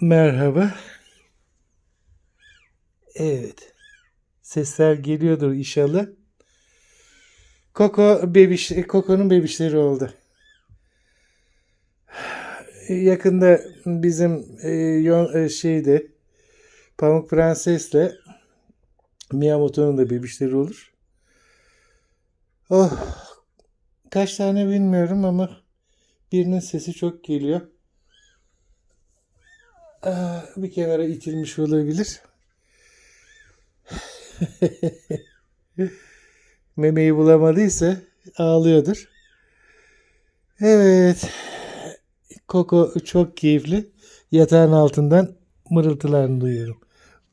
Merhaba. Evet. Sesler geliyordur inşallah. Koko bebiş, Koko'nun bebişleri oldu. Yakında bizim e, e, şeyde Pamuk Prenses'le Miyamoto'nun da bebişleri olur. Oh, kaç tane bilmiyorum ama birinin sesi çok geliyor. Aa, bir kenara itilmiş olabilir. Memeyi bulamadıysa ağlıyordur. Evet. Koko çok keyifli. Yatağın altından mırıltılarını duyuyorum.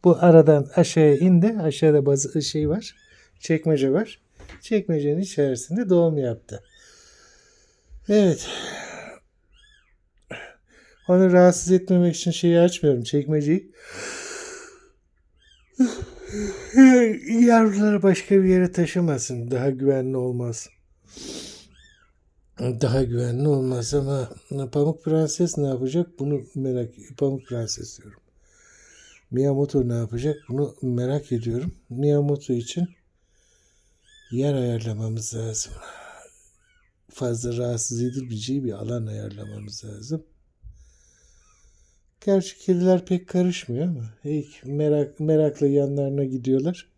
Bu aradan aşağıya indi. Aşağıda bazı şey var. Çekmece var. Çekmecenin içerisinde doğum yaptı. Evet. Onu rahatsız etmemek için şeyi açmıyorum. Çekmeceyi. Yavruları başka bir yere taşımasın. Daha güvenli olmaz. Daha güvenli olmaz ama Pamuk Prenses ne yapacak? Bunu merak Pamuk Prenses diyorum. Miyamoto ne yapacak? Bunu merak ediyorum. Miyamoto için yer ayarlamamız lazım. Fazla rahatsız edilmeyeceği bir alan ayarlamamız lazım. Gerçi kediler pek karışmıyor ama ilk merak, merakla yanlarına gidiyorlar.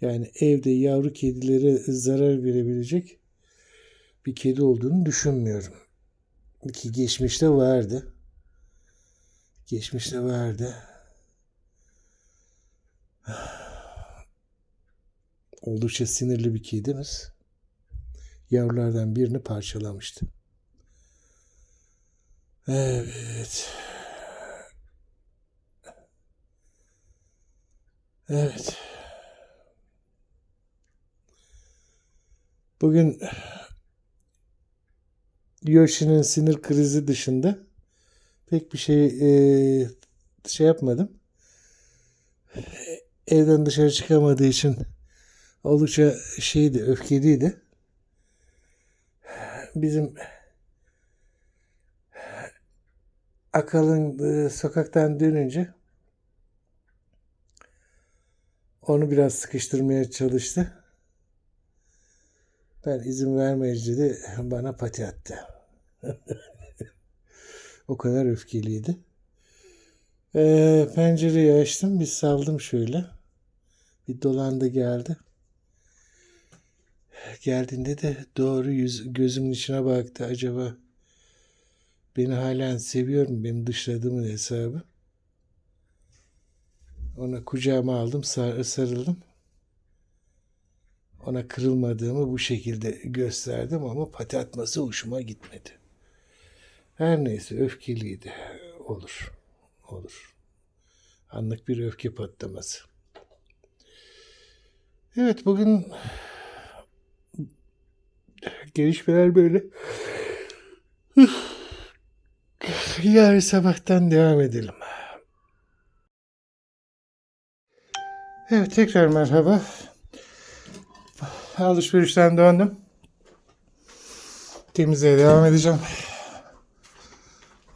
Yani evde yavru kedilere zarar verebilecek bir kedi olduğunu düşünmüyorum. Ki geçmişte vardı. Geçmişte vardı. Oldukça sinirli bir kedimiz. Yavrulardan birini parçalamıştı. Evet. Evet. Bugün Yoshi'nin sinir krizi dışında pek bir şey e, şey yapmadım. Evden dışarı çıkamadığı için oldukça şeydi, öfkeliydi. Bizim Akalın e, sokaktan dönünce onu biraz sıkıştırmaya çalıştı. Ben izin vermeyince de bana pati attı. o kadar öfkeliydi. Ee, pencereyi açtım. Bir saldım şöyle. Bir dolandı geldi. Geldiğinde de doğru yüz, gözümün içine baktı. Acaba beni halen seviyor mu? Beni dışladığımın hesabı. Ona kucağıma aldım, sar, sarıldım. Ona kırılmadığımı bu şekilde gösterdim ama pati atması hoşuma gitmedi. Her neyse öfkeliydi. Olur. Olur. Anlık bir öfke patlaması. Evet bugün gelişmeler böyle. Yarın sabahtan devam edelim. Evet tekrar merhaba. Alışverişten döndüm. Temizliğe devam edeceğim.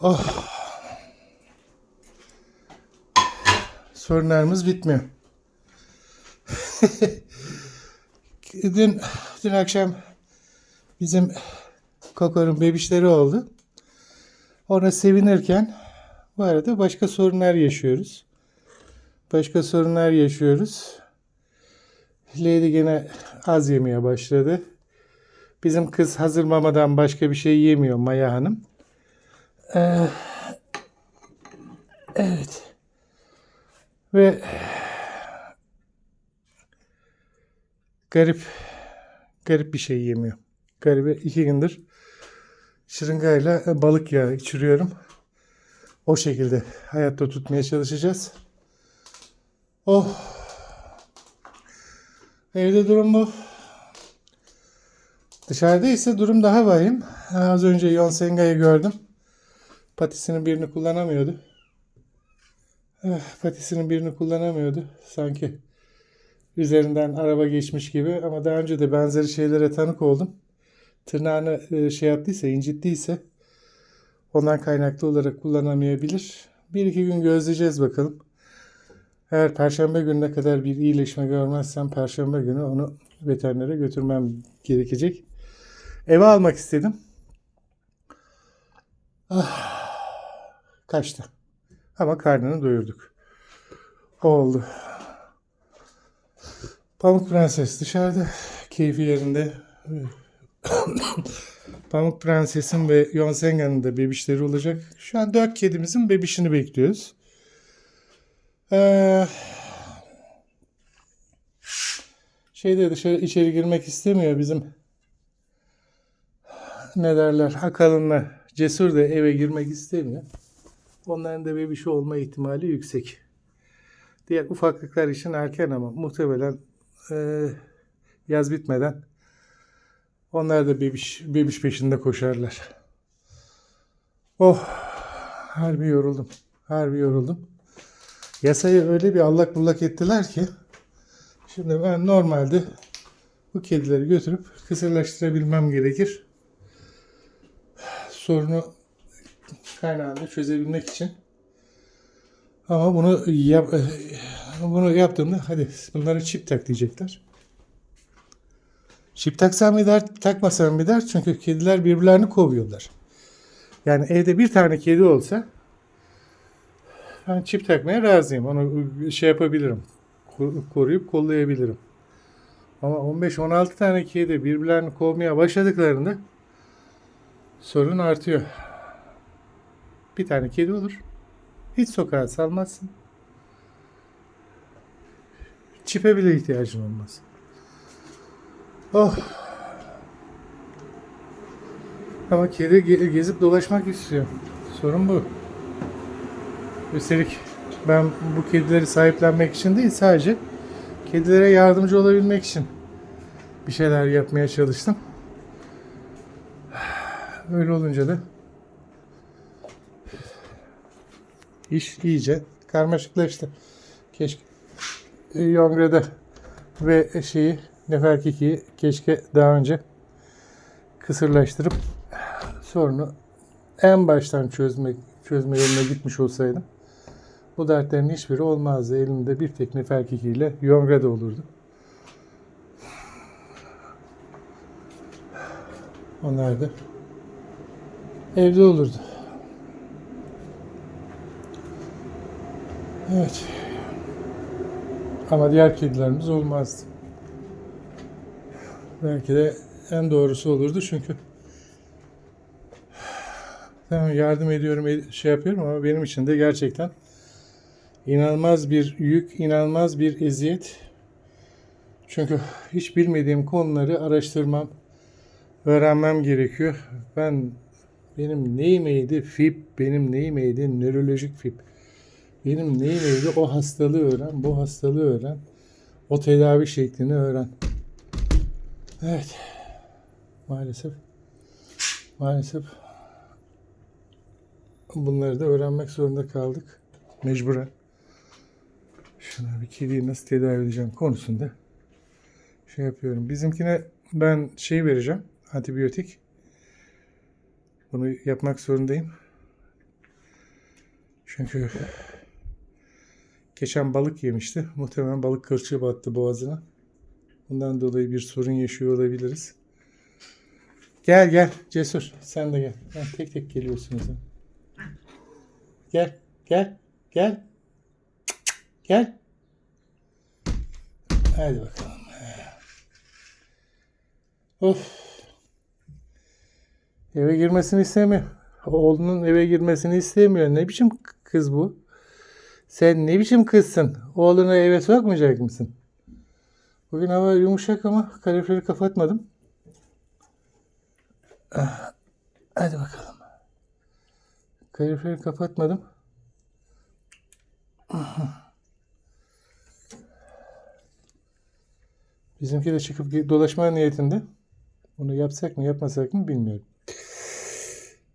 Oh. Sorunlarımız bitmiyor. dün, dün akşam bizim Koko'nun bebişleri oldu. Ona sevinirken bu arada başka sorunlar yaşıyoruz. Başka sorunlar yaşıyoruz. Lady gene az yemeye başladı. Bizim kız hazır mamadan başka bir şey yemiyor Maya Hanım. Ee, evet. Ve garip garip bir şey yemiyor. Garibe iki gündür şırıngayla balık yağı içiriyorum. O şekilde hayatta tutmaya çalışacağız. Oh. Evde durum bu. Dışarıda ise durum daha vahim. Az önce Yonsenga'yı gördüm. Patisinin birini kullanamıyordu. Eh, Patisinin birini kullanamıyordu. Sanki üzerinden araba geçmiş gibi ama daha önce de benzeri şeylere tanık oldum. Tırnağını e, şey yaptıysa, incittiyse Ondan kaynaklı olarak kullanamayabilir. Bir iki gün gözleyeceğiz bakalım. Eğer perşembe gününe kadar bir iyileşme görmezsem perşembe günü onu veterinere götürmem gerekecek. Eve almak istedim. Ah, kaçtı. Ama karnını doyurduk. Oldu. Pamuk Prenses dışarıda. Keyfi yerinde. Pamuk Prenses'in ve Yonsenga'nın da bebişleri olacak. Şu an dört kedimizin bebişini bekliyoruz. Ee, şeyde dışarı içeri girmek istemiyor bizim ne derler Akalın'la Cesur da eve girmek istemiyor. Onların da bebişi olma ihtimali yüksek. Diğer ufaklıklar için erken ama muhtemelen e, yaz bitmeden onlar da bebiş, bebiş peşinde koşarlar. Oh harbi yoruldum. Harbi yoruldum. Yasayı öyle bir allak bullak ettiler ki şimdi ben normalde bu kedileri götürüp kısırlaştırabilmem gerekir. Sorunu kaynağını çözebilmek için. Ama bunu yap, bunu yaptığımda hadi bunlara çip tak diyecekler. Çip taksam bir dert, takmasam bir dert. Çünkü kediler birbirlerini kovuyorlar. Yani evde bir tane kedi olsa ben çip takmaya razıyım. Onu şey yapabilirim. ko- Koruyup kollayabilirim. Ama 15-16 tane kedi birbirlerini kovmaya başladıklarında sorun artıyor. Bir tane kedi olur. Hiç sokağa salmazsın. Çipe bile ihtiyacın olmaz. Oh. Ama kedi ge- gezip dolaşmak istiyor. Sorun bu. Üstelik ben bu kedileri sahiplenmek için değil sadece kedilere yardımcı olabilmek için bir şeyler yapmaya çalıştım. Öyle olunca da iş iyice karmaşıklaştı. Keşke Yongre'de ve şeyi Neferkiki'yi keşke daha önce kısırlaştırıp sorunu en baştan çözmek çözme yoluna gitmiş olsaydım bu dertlerin hiçbiri olmazdı. Elimde bir tek Neferkiki ile Yongre'de olurdu. Onlar da evde olurdu. Evet. Ama diğer kedilerimiz olmazdı. Belki de en doğrusu olurdu çünkü tamam yardım ediyorum, ed- şey yapıyorum ama benim için de gerçekten inanılmaz bir yük, inanılmaz bir eziyet. Çünkü hiç bilmediğim konuları araştırmam, öğrenmem gerekiyor. Ben benim neyimeydi FIP, benim neyimeydi nörolojik FIP. Benim neyimeydi o hastalığı öğren, bu hastalığı öğren. O tedavi şeklini öğren. Evet. Maalesef. Maalesef. Bunları da öğrenmek zorunda kaldık. Mecburen. Şuna bir kediyi nasıl tedavi edeceğim konusunda şey yapıyorum. Bizimkine ben şey vereceğim. Antibiyotik. Bunu yapmak zorundayım. Çünkü geçen balık yemişti. Muhtemelen balık kılçığı battı boğazına. Bundan dolayı bir sorun yaşıyor olabiliriz. Gel gel Cesur sen de gel. Ha, tek tek geliyorsunuz. ha. Gel gel gel. Gel. Hadi bakalım. Of. Eve girmesini istemiyor. Oğlunun eve girmesini istemiyor. Ne biçim kız bu? Sen ne biçim kızsın? Oğlunu eve sokmayacak mısın? Bugün hava yumuşak ama kaloriferi kapatmadım. Ah, Hadi bakalım. Kaloriferi kapatmadım. Bizimki de çıkıp dolaşma niyetinde. Bunu yapsak mı yapmasak mı bilmiyorum.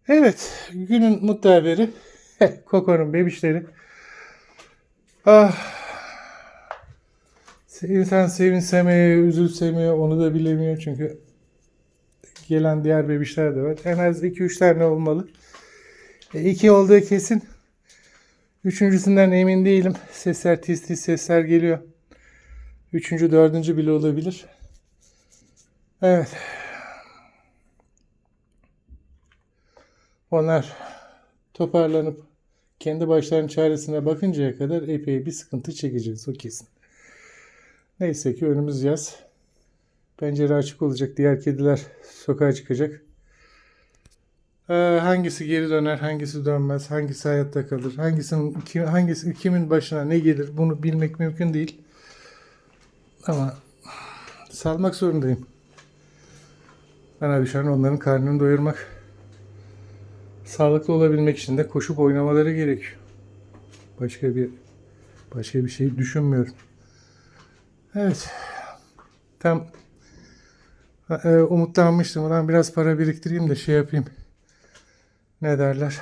Evet. Günün mutlu haberi. Koko'nun bebişleri. Ah. İnsan sevinse mi, üzülse mi onu da bilemiyor çünkü gelen diğer bebişler de var. En az 2-3 tane olmalı. E, iki olduğu kesin. Üçüncüsünden emin değilim. Sesler tiz tiz sesler geliyor. Üçüncü, dördüncü bile olabilir. Evet. Onlar toparlanıp kendi başlarının çaresine bakıncaya kadar epey bir sıkıntı çekeceğiz o kesin. Neyse ki önümüz yaz. Pencere açık olacak. Diğer kediler sokağa çıkacak. Ee, hangisi geri döner, hangisi dönmez, hangisi hayatta kalır, hangisinin kim, hangisi kimin başına ne gelir bunu bilmek mümkün değil. Ama salmak zorundayım. Bana düşen onların karnını doyurmak. Sağlıklı olabilmek için de koşup oynamaları gerekiyor. Başka bir başka bir şey düşünmüyorum. Evet. Tam e, umutlanmıştım. Ulan biraz para biriktireyim de şey yapayım. Ne derler?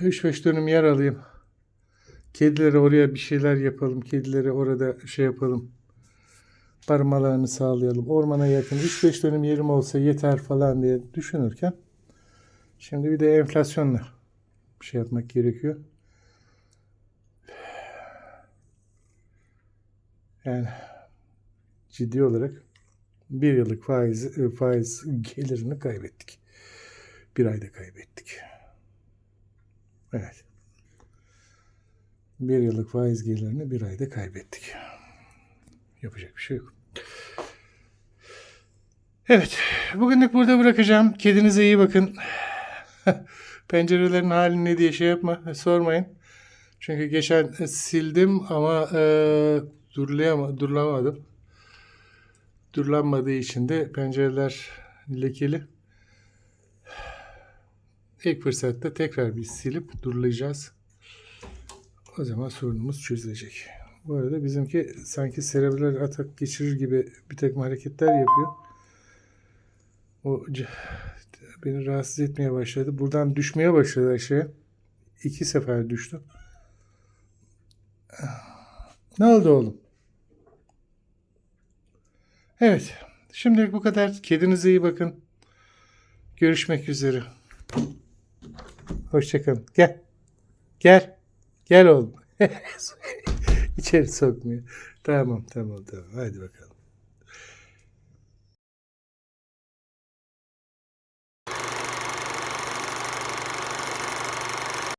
3-5 dönüm yer alayım. Kedilere oraya bir şeyler yapalım. Kedilere orada şey yapalım. Barınmalarını sağlayalım. Ormana yakın 3-5 dönüm yerim olsa yeter falan diye düşünürken şimdi bir de enflasyonla bir şey yapmak gerekiyor. Yani ciddi olarak bir yıllık faiz, e, faiz gelirini kaybettik. Bir ayda kaybettik. Evet. Bir yıllık faiz gelirini bir ayda kaybettik. Yapacak bir şey yok. Evet. Bugünlük burada bırakacağım. Kedinize iyi bakın. Pencerelerin hali ne diye şey yapma. Sormayın. Çünkü geçen e, sildim ama e, durlayama, durlamadım. Durlanmadığı için de pencereler lekeli. İlk fırsatta tekrar bir silip durulayacağız. O zaman sorunumuz çözülecek. Bu arada bizimki sanki serebral atak geçirir gibi bir takım hareketler yapıyor. O beni rahatsız etmeye başladı. Buradan düşmeye başladı aşağıya. İki sefer düştü. Ne oldu oğlum? Evet. Şimdilik bu kadar. Kedinize iyi bakın. Görüşmek üzere. Hoşçakalın. Gel. Gel. Gel oğlum. İçeri sokmuyor. Tamam tamam tamam. Hadi bakalım.